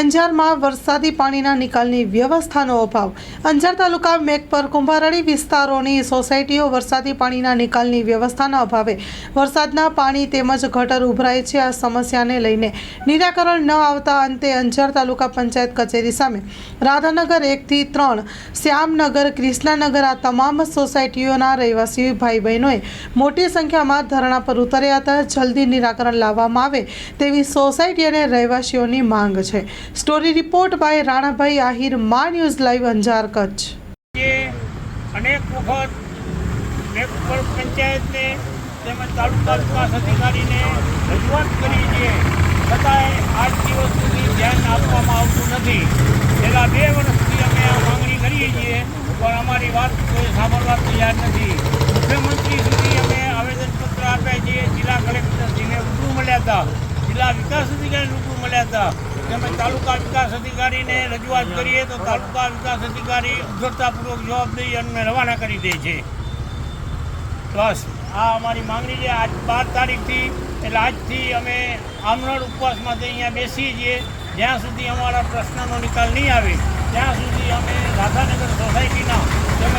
અંજારમાં વરસાદી પાણીના નિકાલની વ્યવસ્થાનો અભાવ. અંજાર તાલુકા મેઘપર કુંભારડી વિસ્તારોની સોસાયટીઓ વરસાદી પાણીના નિકાલની વ્યવસ્થાના અભાવે વરસાદના પાણી તેમજ ગટર ઉભરાય છે. આ સમસ્યાને લઈને નિરાકરણ ન આવતા અંતે અંજાર તાલુકા પંચાયત કચેરી સામે રાધાનગર એકથી ત્રણ, શ્યામનગર ક્રિષ્નાનગર આ તમામ સોસાયટીઓના રહેવાસી ભાઈ બહેનોએ મોટી સંખ્યામાં ધરણા પર ઉતર્યા હતા. જલ્દી નિરાકરણ લાવવામાં આવે તેવી સોસાયટી અને રહેવાસીઓની માંગ છે. Story report by Ranabhai Ahir Maa news live Anjar Kutch અનેક વખત મેઘપર પંચાયતને તેમજ તાલુકા વિકાસ અધિકારીને રજૂઆત કરી છે. છતાંય આજ દિવસ સુધી ધ્યાન આપવામાં આવતું નથી. છેલ્લા બે વર્ષથી અમે આ માંગણી કરીએ છીએ, પણ અમારી વાત કોઈ સાંભળવા તૈયાર નથી. મુખ્યમંત્રી સુધી અમે આવેદનપત્ર આપ્યા છીએ. જિલ્લા કલેક્ટરશ્રીને રૂબરૂ મળ્યા હતા. જિલ્લા વિકાસ અધિકારી રૂબરૂ મળ્યા હતા. તેમજ તાલુકા વિકાસ અધિકારીને રજૂઆત કરીએ તો તાલુકા વિકાસ અધિકારી ઉદ્ધરતાપૂર્વક જવાબ અમને રવાના કરી દે છે. બસ, આ અમારી માંગણી છે. આજ બાર તારીખથી, એટલે આજથી અમે આમરણ ઉપવાસમાંથી અહીંયા બેસીએ છીએ. જ્યાં સુધી અમારા પ્રશ્નનો નિકાલ નહીં આવે, ત્યાં સુધી અમે રાધાનગર સોસાયટીના તેમજ